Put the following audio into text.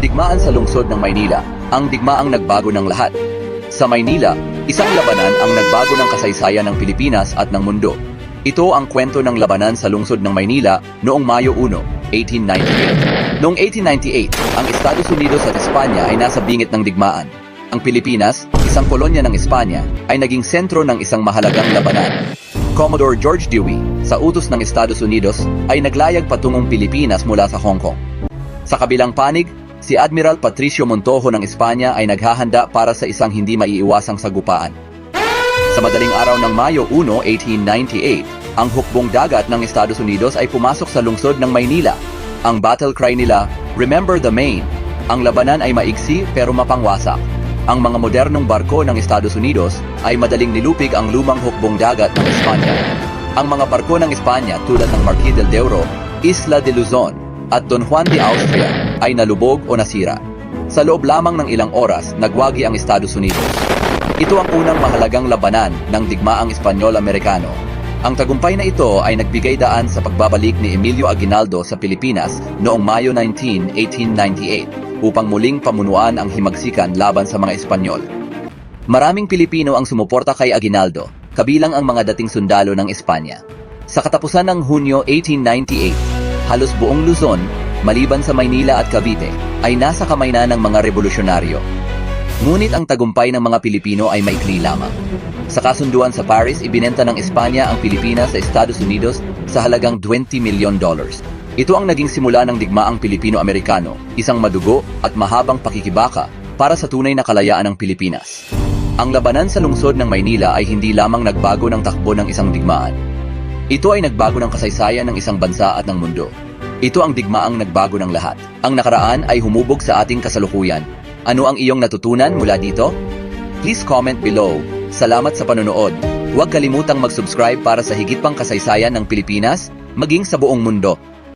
Digmaan sa lungsod ng Maynila, ang digmaang nagbago ng lahat. Sa Maynila, isang labanan ang nagbago ng kasaysayan ng Pilipinas at ng mundo. Ito ang kwento ng labanan sa lungsod ng Maynila noong Mayo 1, 1898. Noong 1898, ang Estados Unidos at Espanya ay nasa bingit ng digmaan. Ang Pilipinas, isang kolonya ng Espanya, ay naging sentro ng isang mahalagang labanan. Commodore George Dewey, sa utos ng Estados Unidos, ay naglayag patungong Pilipinas mula sa Hong Kong. Sa kabilang panig, si Admiral Patricio Montojo ng Espanya ay naghahanda para sa isang hindi maiiwasang sagupaan. Sa madaling araw ng Mayo 1, 1898, ang hukbong dagat ng Estados Unidos ay pumasok sa lungsod ng Maynila. Ang battle cry nila, Remember the Maine. Ang labanan ay maigsi pero mapangwasak. Ang mga modernong barko ng Estados Unidos ay madaling nilupig ang lumang hukbong dagat ng Espanya. Ang mga barko ng Espanya tulad ng Marquis del Deuro, Isla de Luzon, at Don Juan de Austria ay nalubog o nasira. Sa loob lamang ng ilang oras, nagwagi ang Estados Unidos. Ito ang unang mahalagang labanan ng digmaang Espanyol-Amerikano. Ang tagumpay na ito ay nagbigay daan sa pagbabalik ni Emilio Aguinaldo sa Pilipinas noong Mayo 19, 1898 upang muling pamunuan ang himagsikan laban sa mga Espanyol. Maraming Pilipino ang sumuporta kay Aguinaldo, kabilang ang mga dating sundalo ng Espanya. Sa katapusan ng Hunyo 1898, halos buong Luzon, maliban sa Maynila at Cavite, ay nasa kamay na ng mga revolusyonaryo. Ngunit ang tagumpay ng mga Pilipino ay maikli lamang. Sa kasunduan sa Paris, ibinenta ng Espanya ang Pilipinas sa Estados Unidos sa halagang 20 milyon dollars. Ito ang naging simula ng digmaang Pilipino-Amerikano, isang madugo at mahabang pakikibaka para sa tunay na kalayaan ng Pilipinas. Ang labanan sa lungsod ng Maynila ay hindi lamang nagbago ng takbo ng isang digmaan. Ito ay nagbago ng kasaysayan ng isang bansa at ng mundo. Ito ang digmaang nagbago ng lahat. Ang nakaraan ay humubog sa ating kasalukuyan. Ano ang iyong natutunan mula dito? Please comment below. Salamat sa panonood. Huwag kalimutang mag-subscribe para sa higit pang kasaysayan ng Pilipinas, maging sa buong mundo.